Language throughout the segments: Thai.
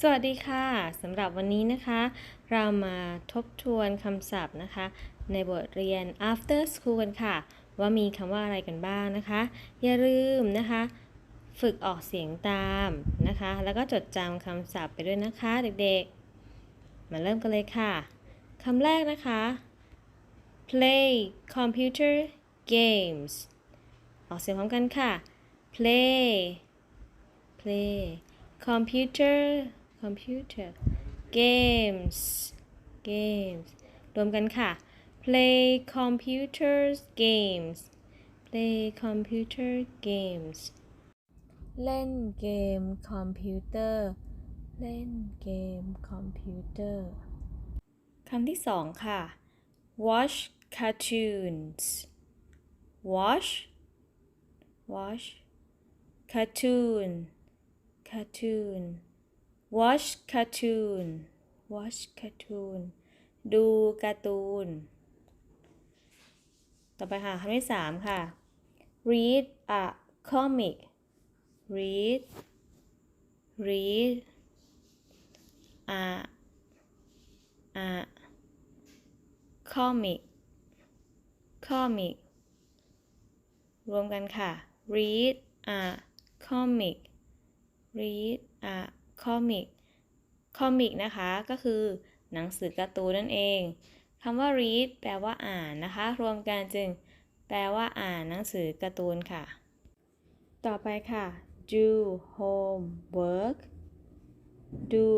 สวัสดีค่ะสำหรับวันนี้นะคะ เรามาทบทวนคำศัพท์นะคะ ในบทเรียน after school กันค่ะ ว่ามีคำว่าอะไรกันบ้างนะคะ อย่าลืมนะคะ ฝึกออกเสียงตามนะคะ แล้วก็จดจำคำศัพท์ไปด้วยนะคะเด็กๆ มาเริ่มกันเลยค่ะคำแรกนะคะ play computer games ออกเสียงพร้อมกันค่ะ play play computer computer games games รวมกันค่ะ play computers games play computer games เล่นเกมคอมพิวเตอร์ เล่นเกมคอมพิวเตอร์ คำที่สองค่ะ watch cartoons watch watch cartoon cartoon watch cartoon watch cartoon ดูการ์ตูน ต่อไปค่ะคำที่สามค่ะ read a comic read read a a comic comic รวมกันค่ะ read a comic read a comic comic นะคะก็คือหนังสือการ์ตูนนั่นเองคำว่า read แปลว่าอ่านนะคะ รวมกันจึง แปลว่าอ่านหนังสือการ์ตูนค่ะ ต่อไปค่ะ do homework do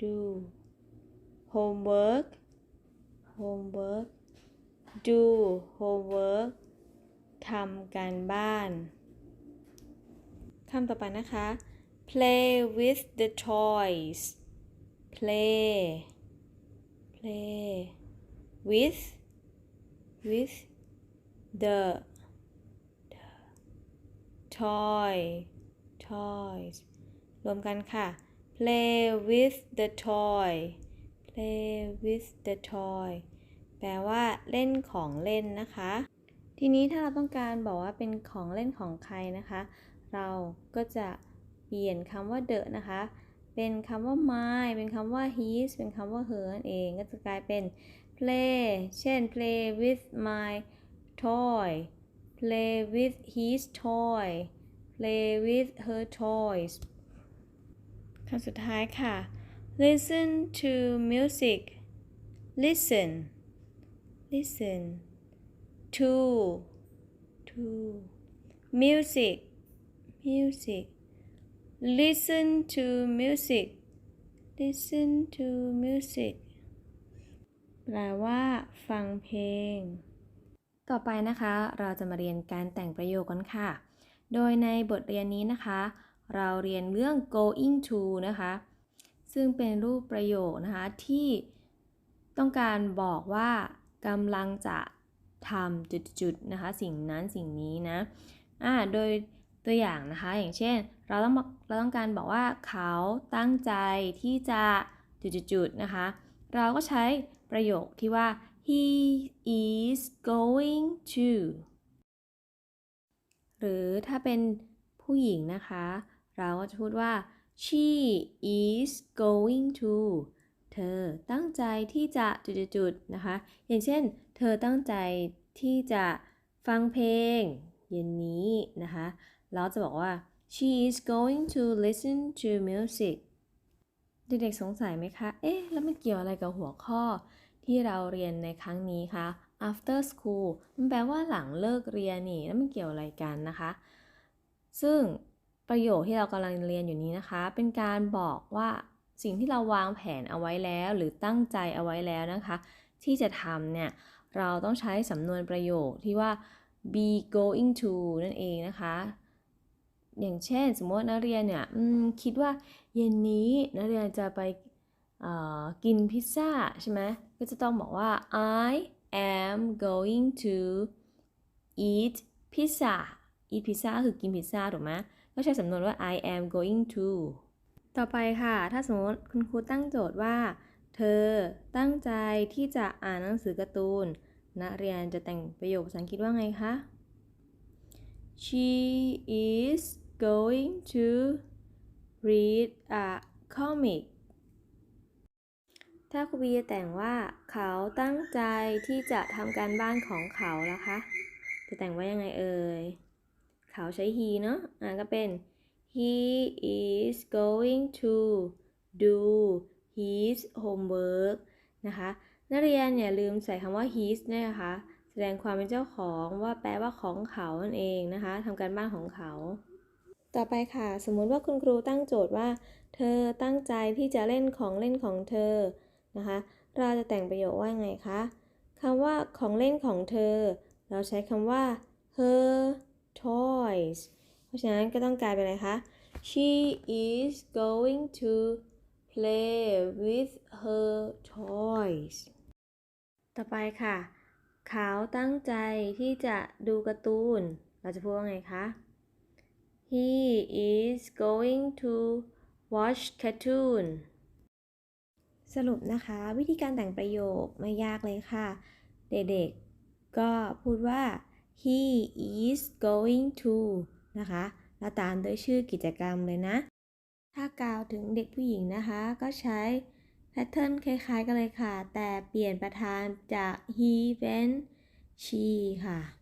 do homework homework do homework ทำการบ้าน คำต่อไปนะคะ play with the toys play play with with the the toy toys รวมกันค่ะ play with the toy play with the toy แปลว่าเล่นของเล่นนะคะ ทีนี้ถ้าเราต้องการบอกว่าเป็นของเล่นของใครนะคะ เราก็จะ เปลี่ยนคำว่า the นะคะ เป็นคำว่า my เป็นคำว่า his เป็นคำว่า her นั่นเองก็จะกลายเป็น play เช่น play with my toy play with his toy play with her toys คำสุดท้ายค่ะ listen to music listen listen to to music music listen to music listen to music แปลว่า ฟังเพลง ต่อไปนะคะ เราจะมาเรียนการแต่งประโยคกันค่ะ โดยในบทเรียนนี้นะคะ เราเรียนเรื่อง going to นะคะ ซึ่งเป็นรูปประโยคนะคะที่ต้องการบอกว่ากำลังจะทำจุดๆนะคะ สิ่งนั้นสิ่งนี้นะอ่าโดย ตัวอย่างนะคะ อย่างเช่น เราต้องกเราต้องการบอกว่าเขาตั้งใจที่จะจุดๆนะคะ เราก็ใช้ประโยคที่ว่า he is going to หรือถ้าเป็นผู้หญิงนะคะ เราก็จะพูดว่า she is going to เธอตั้งใจที่จะจุดๆนะคะ อย่างเช่น เธอตั้งใจที่จะฟังเพลงเย็นนี้นะคะ เราจะบอกว่า she is going to listen to music เด็กๆสงสัยไหมคะ เอ๊ะ แล้วมันเกี่ยวอะไรกับหัวข้อ ที่เราเรียนในครั้งนี้คะ after school มันแปลว่าหลังเลิกเรียนนี่ แล้วมันเกี่ยวอะไรกันนะคะ ซึ่งประโยคที่เรากำลังเรียนอยู่นี้นะคะ เป็นการบอกว่าสิ่งที่เราวางแผนเอาไว้แล้ว หรือตั้งใจเอาไว้แล้วนะคะ ที่จะทำเนี่ย เราต้องใช้สำนวนประโยคที่ว่า be going to นั่นเองนะคะ อย่างเช่น สมมตินักเรียนเนี่ยคิดว่าเย็นนี้นักเรียนจะไปกินพิซซ่าใช่ไหมก็จะต้องบอกว่า I am going to eat pizza eat pizza คือกินพิซซ่าถูกไหมก็ใช้สำนวนว่า I am going to ต่อไปค่ะ ถ้าสมมติคุณครูตั้งโจทย์ว่า เธอตั้งใจที่จะอ่านหนังสือการ์ตูน นักเรียนจะแต่งประโยคภาษาอังกฤษว่าไงคะ She is going to read a comic ถ้าครูบีแต่งว่าเขาตั้งใจที่จะทำการบ้านของเขาแล้วคะ จะแต่งว่ายังไงเอ่ย เขาใช้ he เนอะอ่าก็เป็น he is going to do his homework นะคะนักเรียนอย่าลืมใส่คำว่า his ด้วยนะคะ แสดงความเป็นเจ้าของว่าแปลว่าของเขานั่นเองนะคะทำการบ้านของเขา ต่อไปค่ะ สมมุติว่าคุณครูตั้งโจทย์ว่า เธอตั้งใจที่จะเล่นของเล่นของเธอนะคะ เราจะแต่งประโยคว่าไงคะคำว่าของเล่นของเธอ เราใช้คำว่า her toys เพราะฉะนั้นก็ต้องกลายเป็นอะไรคะ she is going to play with her toys ต่อไปค่ะ เขาตั้งใจที่จะดูการ์ตูน เราจะพูดว่าไงคะ He is going to watch cartoon สรุปนะคะ วิธีการแต่งประโยคไม่ยากเลยค่ะ เด็กๆ ก็พูดว่า he is going to นะคะ แล้วตามด้วยชื่อกิจกรรมเลยนะ ถ้ากล่าวถึงเด็กผู้หญิงนะคะ ก็ใช้แพทเทิร์นคล้ายๆกันเลยค่ะ แต่เปลี่ยนประธานจาก he เป็น she ค่ะ